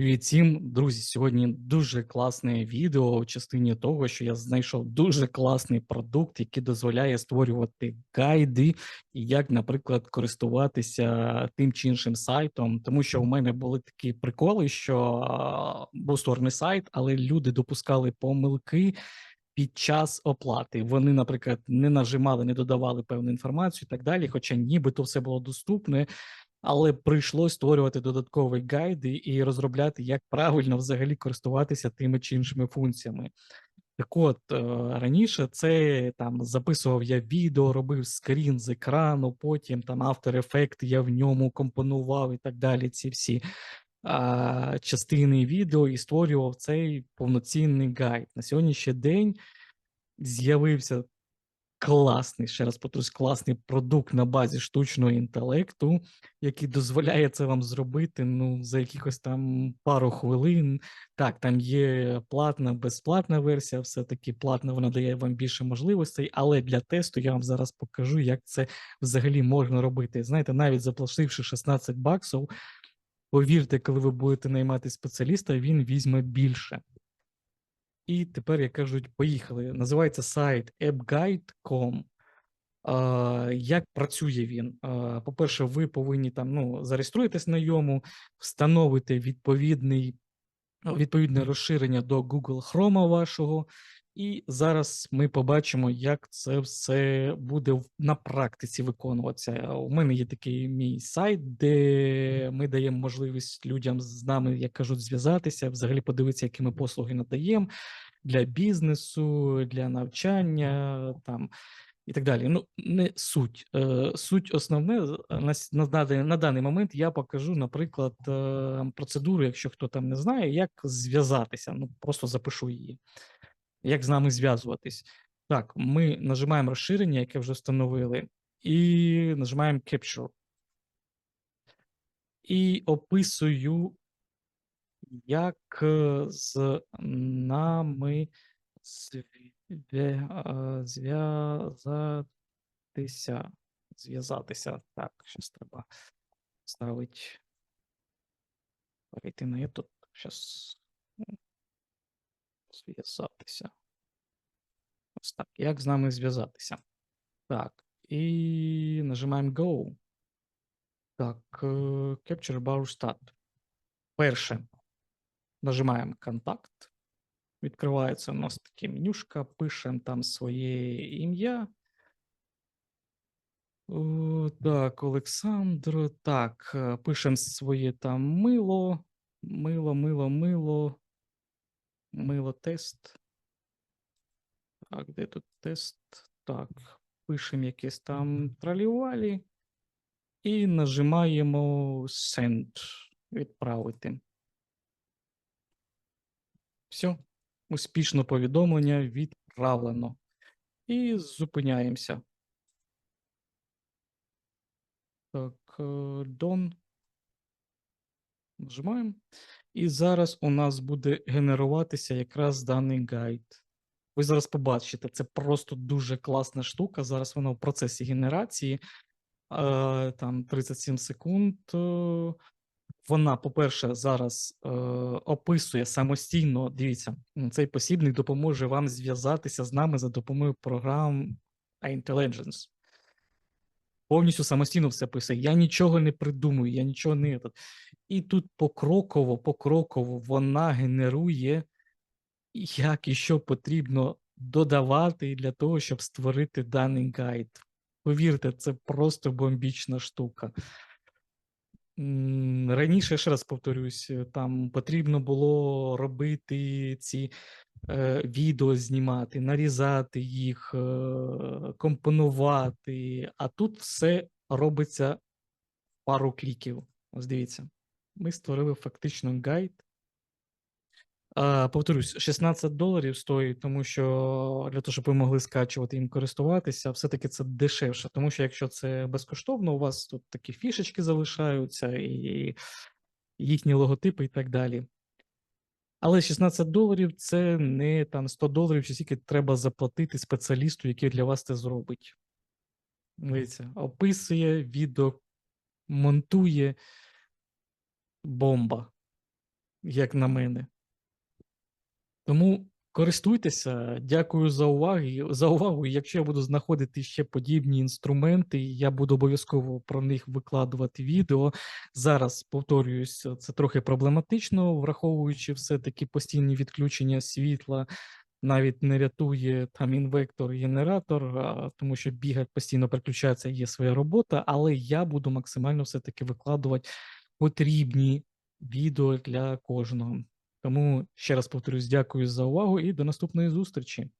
Привіт всім, друзі. Сьогодні дуже класне відео в частині того, що я знайшов дуже класний продукт, який дозволяє створювати гайди і як, наприклад, користуватися тим чи іншим сайтом. Тому що у мене були такі приколи, що був створений сайт, але люди допускали помилки. Під час оплати вони, наприклад, не нажимали, не додавали певну інформацію і так далі. Хоча нібито все було доступне, але прийшлось створювати додаткові гайди і розробляти, як правильно взагалі користуватися тими чи іншими функціями. Так от е, раніше це там записував я відео, робив скрін з екрану, потім там After Effects я в ньому компонував і так далі. Ці всі а, частини відео і створював цей повноцінний гайд. На сьогоднішній день з'явився класний, ще раз повторюсь, класний продукт на базі штучного інтелекту, який дозволяє це вам зробити ну, за якихось там пару хвилин. Так, там є платна, безплатна версія, все-таки платна вона дає вам більше можливостей, але для тесту я вам зараз покажу, як це взагалі можна робити. Знаєте, навіть заплативши 16 баксів, повірте, коли ви будете наймати спеціаліста, він візьме більше. І тепер, як кажуть, поїхали. Називається сайт appguide.com. Як працює він? По-перше, ви повинні там ну, зареєструєтесь на йому, встановити відповідний, відповідне розширення до Google Chrome вашого. І зараз ми побачимо, як це все буде на практиці виконуватися. У мене є такий мій сайт, де ми даємо можливість людям з нами, як кажуть, зв'язатися, взагалі подивитися, які ми послуги надаємо для бізнесу, для навчання там і так далі. Ну, не суть. Е, Суть основне на, на, даний, момент я покажу, наприклад, е, процедуру, якщо хто там не знає, як зв'язатися. Ну, просто запишу її. Як з нами зв'язуватись? Так, ми нажимаємо розширення, яке вже встановили, і нажимаємо Capture. І описую, як е, з нами е, зв'язатися. Зв'язатися. Так, щось треба ставити. Перейти на этот. Щас. Зв'язатися. Ось так. Як з нами зв'язатися? Так. І нажимаємо Go. Так, е, Capture Bar. Перше. Нажимаємо контакт. Відкривається у нас таке менюшка, пишемо там своє ім'я. Так, Олександр. Так, е, пишемо своє там мило. Мило, мило, мило. Мило тест. Так, де тут тест? Так, пишемо якесь там тралівалі. І нажимаємо Send. Відправити. Все. Успішно повідомлення відправлено. І зупиняємося. Так, е, Done. Нажимаємо. І зараз у нас буде генеруватися якраз даний гайд. Ви зараз побачите, це просто дуже класна штука. Зараз вона в процесі генерації. Там 37 секунд. е, Вона, по-перше, зараз е, описує самостійно. Дивіться, цей посібник допоможе вам зв'язатися з нами за допомогою програм Intelligence. Повністю самостійно все писає. Я нічого не придумую, я нічого не. І тут покроково, покроково вона генерує, як і що потрібно додавати для того, щоб створити даний гайд. Повірте, це просто бомбічна штука. Раніше, ще раз повторюсь, там потрібно було робити ці відео знімати, нарізати їх, е, компонувати, а тут все робиться пару кліків. Ось дивіться, ми створили фактично гайд. Повторюсь, 16 доларів стоїть, тому що для того, щоб ви могли скачувати їм користуватися, все-таки це дешевше. Тому що якщо це безкоштовно, у вас тут такі фішечки залишаються, і їхні логотипи і так далі. Але 16 доларів це не там 100 доларів, чи скільки треба заплатити спеціалісту, який для вас це зробить. Дивіться, описує, відео монтує бомба. як на мене. Тому користуйтеся. Дякую за увагу. За увагу. Якщо я буду знаходити ще подібні інструменти, я буду обов'язково про них викладувати відео. Зараз повторююсь, це трохи проблематично, враховуючи все-таки постійні відключення світла. Навіть не рятує там інвектор, генератор, тому що бігать постійно переключається, є своя робота, але я буду максимально все-таки викладувати потрібні відео для кожного. Тому ще раз повторюсь, дякую за увагу і до наступної зустрічі.